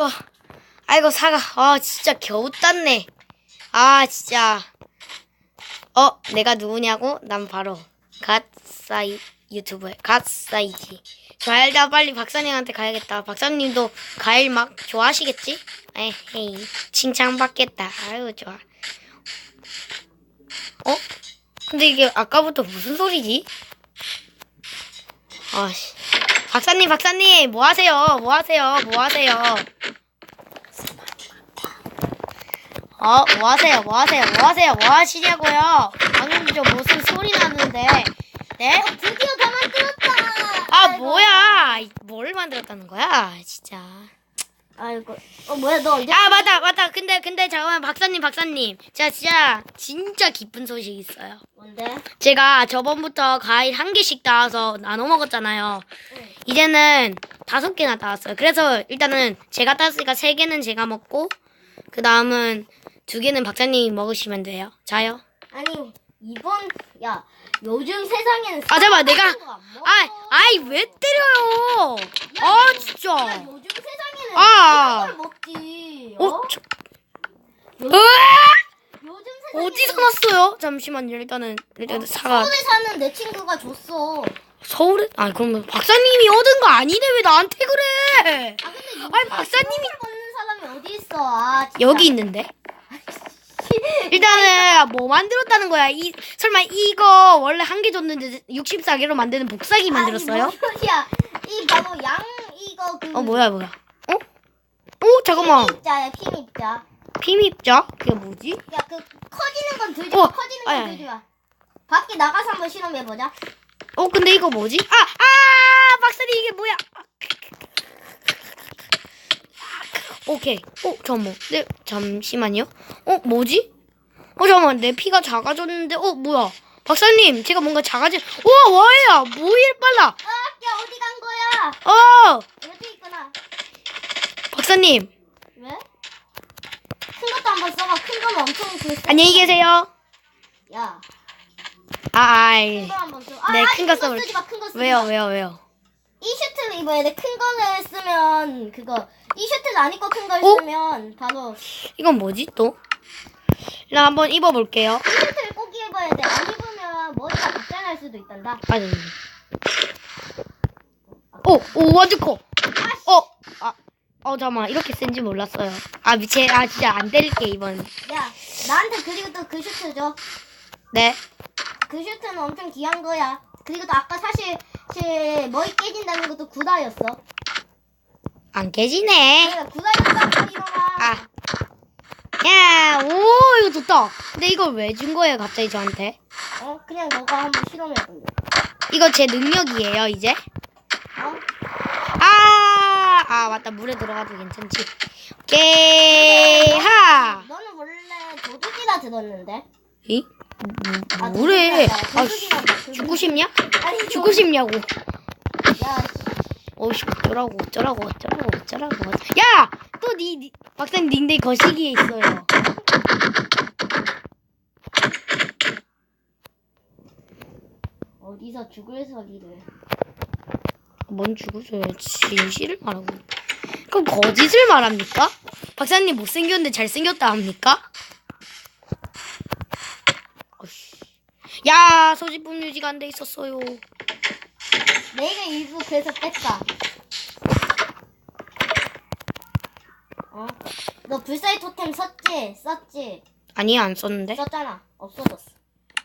아이고, 아이고, 사과. 아, 진짜 겨우 땄네. 아, 진짜. 어, 내가 누구냐고? 난 바로 갓사이 유튜브의 갓사이지. 자, 일단 빨리 박사님한테 가야겠다. 박사님도 과일 막 좋아하시겠지? 에헤이, 칭찬받겠다. 아유, 좋아. 어? 근데 이게 아까부터 무슨 소리지? 아씨. 박사님, 박사님, 뭐 하세요? 뭐 하세요? 뭐 하세요? 어, 뭐 하세요? 뭐 하세요? 뭐 하세요? 뭐 하시냐고요? 방금 저 무슨 소리 나는데, 네? 드디어 다 만들었다. 아, 뭐야? 뭘 만들었다는 거야? 진짜. 아이고. 어 뭐야 너 언제? 아, 맞다, 맞다. 근데, 근데, 잠깐만, 박사님, 박사님. 제가 진짜, 진짜 기쁜 소식이 있어요. 뭔데? 제가 저번부터 과일 한 개씩 따와서 나눠 먹었잖아요. 응. 이제는 다섯 개나 따왔어요. 그래서 일단은 제가 따왔으니까 세 개는 제가 먹고, 그 다음은 두 개는 박사님이 먹으시면 돼요. 자요. 아니 이번 야 요즘 세상에는 아, 잠깐만, 내가, 사과는 거안 먹어. 아, 아이, 왜 때려요? 아, 진짜. 아. 이걸 먹지. 어? 어? 저, 요즘, 으아! 요즘 세상에 어디서 났어요? 잠시만요. 일단은, 일단 은 사과. 서울에 사는 내 친구가 줬어. 서울에? 아, 그럼 박사님이 얻은 거 아니네. 왜 나한테 그래? 아 근데 요즘 아니, 박사님이. 먹는 사람이 어디 있어? 아 진짜. 여기 있는데? 일단은 뭐 만들었다는 거야? 이 설마 이거 원래 한 개 줬는데 64개로 만드는 복사기 만들었어요? 아니, 뭔 소리야? 이 바로 양 이거 그. 어 뭐야 뭐야? 어? 어 잠깐만 피입자야 피입자. 피입자? 그게 뭐지? 야 그 커지는 건 들지 어, 마. 커지는 건 아니. 들지 마. 밖에 나가서 한번 실험해 보자. 어 근데 이거 뭐지? 아! 아! 박사님 이게 뭐야? 오케이. 어 잠깐만. 네 잠시만요. 어 뭐지? 어 잠깐만 내 피가 작아졌는데 어 뭐야? 박사님 제가 뭔가 작아진 우와 와야 뭐일 빨라 아, 야 어디 간 거야? 어. 박사님 왜? 큰 것도 한번 써봐. 큰 거는 엄청 그. 세. 안녕히 계세요. 야, 아, 아이. 큰거 한번 써. 아, 네, 아니, 큰거 큰거 써볼- 쓰지 마. 큰거 쓰지 왜요, 마. 왜요, 왜요? 이 슈트를 입어야 돼. 큰 거를 쓰면 그거. 이 슈트를 안 입고 큰 걸 어? 쓰면 바로 이건 뭐지, 또? 일단 한번 입어볼게요. 이 슈트를 꼭 입어야 돼. 안 입으면 머리가 박살날 수도 있단다. 아, 네. 오, 오, 완전 커. 어, 아, 어, 잠깐만. 이렇게 센지 몰랐어요. 아, 미체, 아, 진짜 안 때릴게, 이번. 야, 나한테 그리고 또 그 슈트 줘. 네. 그 슈트는 엄청 귀한 거야. 그리고 또 아까 사실 제 머리 깨진다는 것도 구다였어. 안 깨지네. 그래, 구다였다, 이놈아. 아. 야, 오, 이거 좋다. 근데 이걸 왜 준 거예요, 갑자기 저한테? 어, 그냥 너가 한번 실험해볼래. 이거 제 능력이에요, 이제? 어? 아, 아, 맞다. 물에 들어가도 괜찮지. 오케이, 하! 너는 원래 도둑이라 들었는데. 이? 아? 도둑이란다. 아, 도둑이란다, 도둑. 죽고 싶냐? 아니, 죽고 싶냐고. 야, 어이씨, 어쩌라고, 어쩌라고, 어쩌라고, 어쩌라고. 야! 또 니, 니 박사님 닉네임 거시기에 있어요. 어디서 죽을 소리를. 뭔 죽으세요? 진실을 말하고. 그럼 거짓을 말합니까? 박사님 못생겼는데 잘생겼다 합니까? 어이씨. 야, 소지품 유지가 안 돼 있었어요. 내가 일부 그래서 뺐다. 어? 너 불사의 토템 썼지? 썼지? 아니, 안 썼는데. 썼잖아. 없어졌어.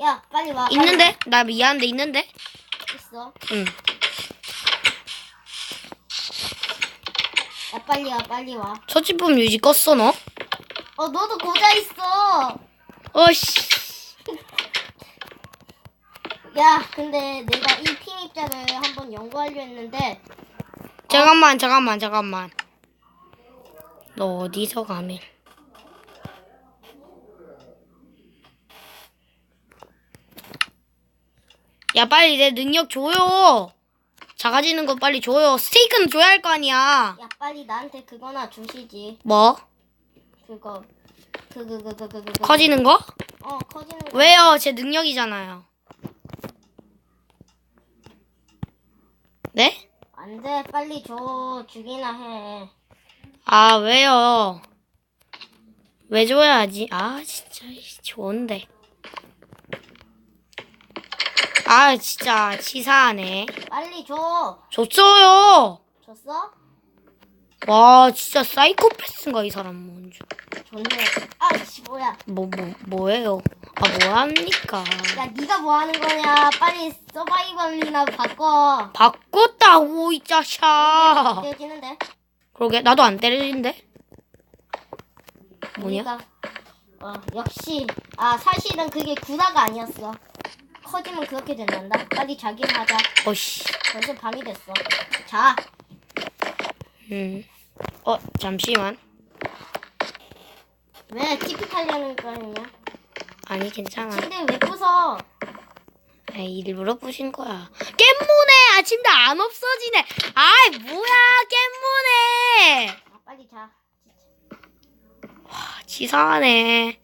야, 빨리 와. 있는데? 나 미안한데 있는데? 와. 있어. 응. 빨리 와, 빨리 와. 소지품 유지 껐어, 너? 어, 너도 고자 있어. 어씨. 야, 근데 내가 이 피입자를 한번 연구하려 했는데, 잠깐만, 잠깐만, 잠깐만. 너 어디서 가면? 야, 빨리 내 능력 줘요. 작아지는 거 빨리 줘요. 스테이크는 줘야 할 거 아니야. 야, 빨리 나한테 그거나 주시지. 뭐? 그거. 그, 그, 그, 그, 그, 그. 커지는 거? 어, 커지는 거. 왜요? 제 능력이잖아요. 네? 안 돼, 빨리 줘. 주기나 해. 아, 왜요? 왜 줘야지? 아, 진짜, 좋은데. 아, 진짜, 치사하네. 빨리 줘. 줬어요! 줬어? 와, 진짜 사이코패스인가, 이 사람. 뭔지. 좋네. 아씨 뭐야? 뭐, 뭐, 뭐 예요? 아, 뭐합니까? 야 네가 뭐 하는 거냐? 빨리 서바이벌이나 바꿔. 바꿨다고, 이 자샤! 떼지는데? 그러게, 나도 안 때리는데? 뭐냐? 그러니까, 어 역시 아 사실은 그게 구라가 아니었어. 커지면 그렇게 된단다. 빨리 자기를 하자. 어씨. 벌써 밤이 됐어. 자. 음. 어, 잠시만. 왜 TP 타려는 거 아니냐? 아니, 괜찮아. 침대 왜 부숴? 에이, 일부러 부신 거야. 깻모네! 아침도 안 없어지네! 아이, 뭐야, 깻모네! 아 빨리 자. 아, 치사하네.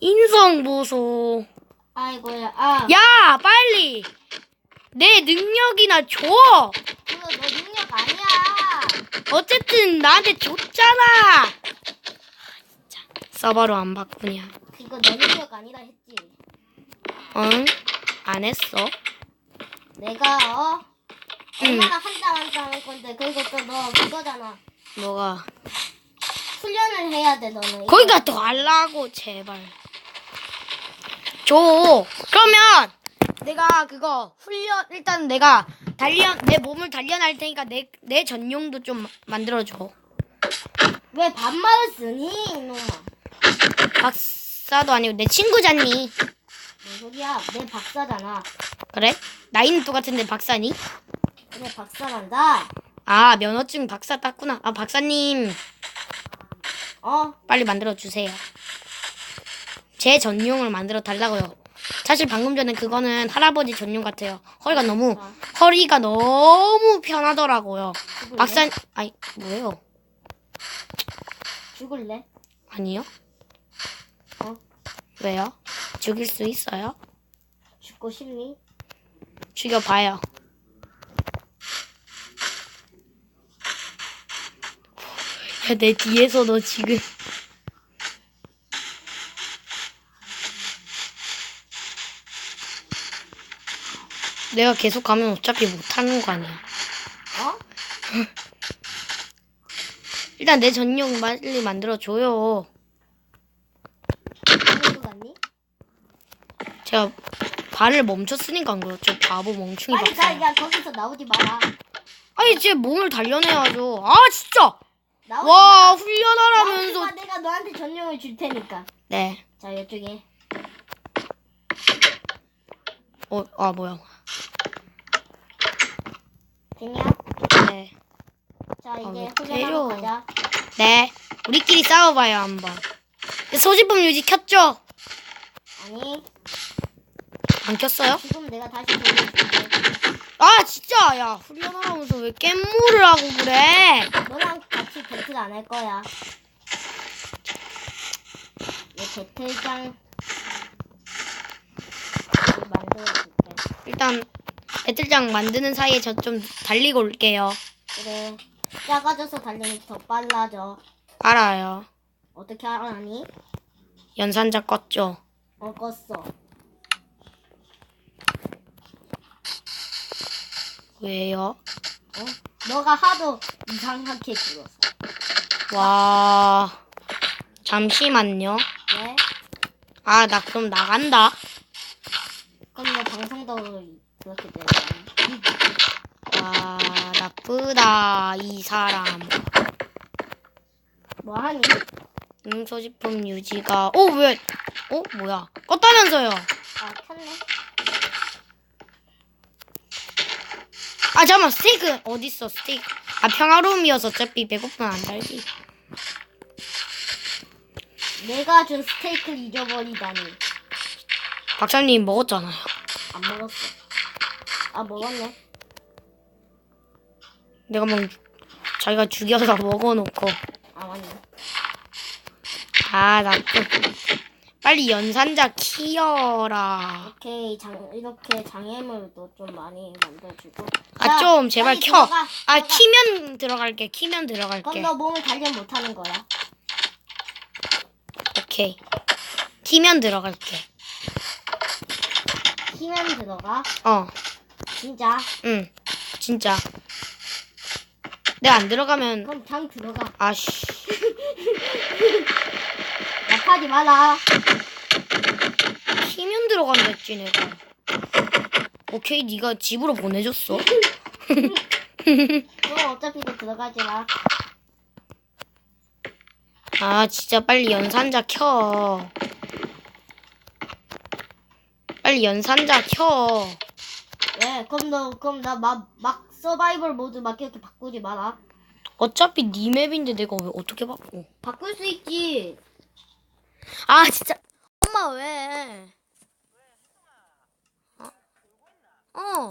인성 보소. 아이고야. 아 야, 빨리! 내 능력이나 줘! 그거 너 능력 아니야. 어쨌든 나한테 줬잖아! 진짜, 서버로 안 바꾸냐. 그거 너 능력 아니라 했지. 응? 안 했어? 내가 어 응. 얼마나 한장 한장할 건데 그것도 너 그거잖아. 뭐가? 훈련을 해야 돼 너는. 거기가 더 하려고 제발 줘 그러면 내가 그거 훈련 일단 내가 단련 내 몸을 단련할 테니까 내 내 전용도 좀 만들어 줘 왜 반말을 쓰니 이놈아? 박사도 아니고 내 친구잖니 뭔 소리야? 내 박사잖아. 그래 나이는 똑같은데 박사니 그래 박사란다. 아 면허증 박사 땄구나 아 박사님 어? 빨리 만들어 주세요 제 전용을 만들어 달라고요 사실 방금 전에 그거는 할아버지 전용 같아요 허리가 너무 허리가 너무 편하더라고요. 죽을래? 박사, 아니 뭐예요? 죽을래? 아니요? 어? 왜요? 죽일 수 있어요? 죽고 싶니? 죽여봐요. 야, 내 뒤에서 너 지금 내가 계속 가면 어차피 못하는 거 아니야. 어? 일단 내 전용 빨리 만들어줘요. 같니? 제가 발을 멈췄으니까 안 그렇죠. 바보 멍충이 빨리 가, 박사. 야 거기서 나오지 마라. 아니 제 몸을 단련해야죠. 아 진짜. 나오지 와 마. 나오지 훈련하라면서. 마. 내가 너한테 전용을 줄 테니까. 네. 자 이쪽에. 어, 아 뭐야. 됐냐? 네. 자 이제 때려? 가자. 네. 우리끼리 싸워봐요 한번. 소지품 유지 켰죠? 아니 안 켰어요? 지금 내가 다시 돌려줄게. 아 진짜 야 훈련하라면서 왜 깻모를 하고 그래? 너랑 같이 배틀 안 할 거야. 내 배틀장 만들어줄게. 일단 배틀장 만드는 사이에 저 좀 달리고 올게요. 그래. 작아져서 달리면 더 빨라져. 알아요. 어떻게 알아니? 연산자 껐죠. 어, 껐어. 왜요? 어? 너가 하도 이상하게 굴었어. 와 잠시만요. 왜? 아 나 그럼 나간다. 그럼 너 방송도 그렇게 되잖아. 아 나쁘다 이 사람. 뭐 하니? 응 소지품 유지가 어 왜? 어 뭐야? 껐다면서요? 아, 켰네. 아 잠깐만 스테이크 어딨어 스테이크? 아 평화로움이어서 어차피 배고프면 안 달지. 내가 준 스테이크를 잊어버리다니. 박사님 먹었잖아요. 안 먹었어. 아, 먹었네. 내가 막 자기가 죽여서 먹어놓고 아, 맞네. 아 나쁜 빨리 연산자 키워라. 오케이 장 이렇게 장애물도 좀 많이 만들어주고. 아 자, 좀 제발 빨리 켜. 들어가, 아 들어가. 키면 들어갈게. 키면 그럼 들어갈게. 너 몸을 단련 못하는 거야. 오케이. 키면 들어갈게. 키면 들어가. 어. 진짜. 응. 진짜. 내가 안 들어가면 그럼 장 들어가. 아씨. 약하지 마라. 키면 들어간다 했지 내가. 오케이 네가 집으로 보내줬어. 그럼 어차피 너 들어가지 마. 아 진짜 빨리 연산자 켜. 빨리 연산자 켜. 왜? 그럼 너 그럼 나막 막 서바이벌 모드 막 이렇게 바꾸지 마라. 어차피 네 맵인데 내가 왜 어떻게 바꿔? 바꿀 수 있지. 아 진짜 엄마 왜? 어? 어.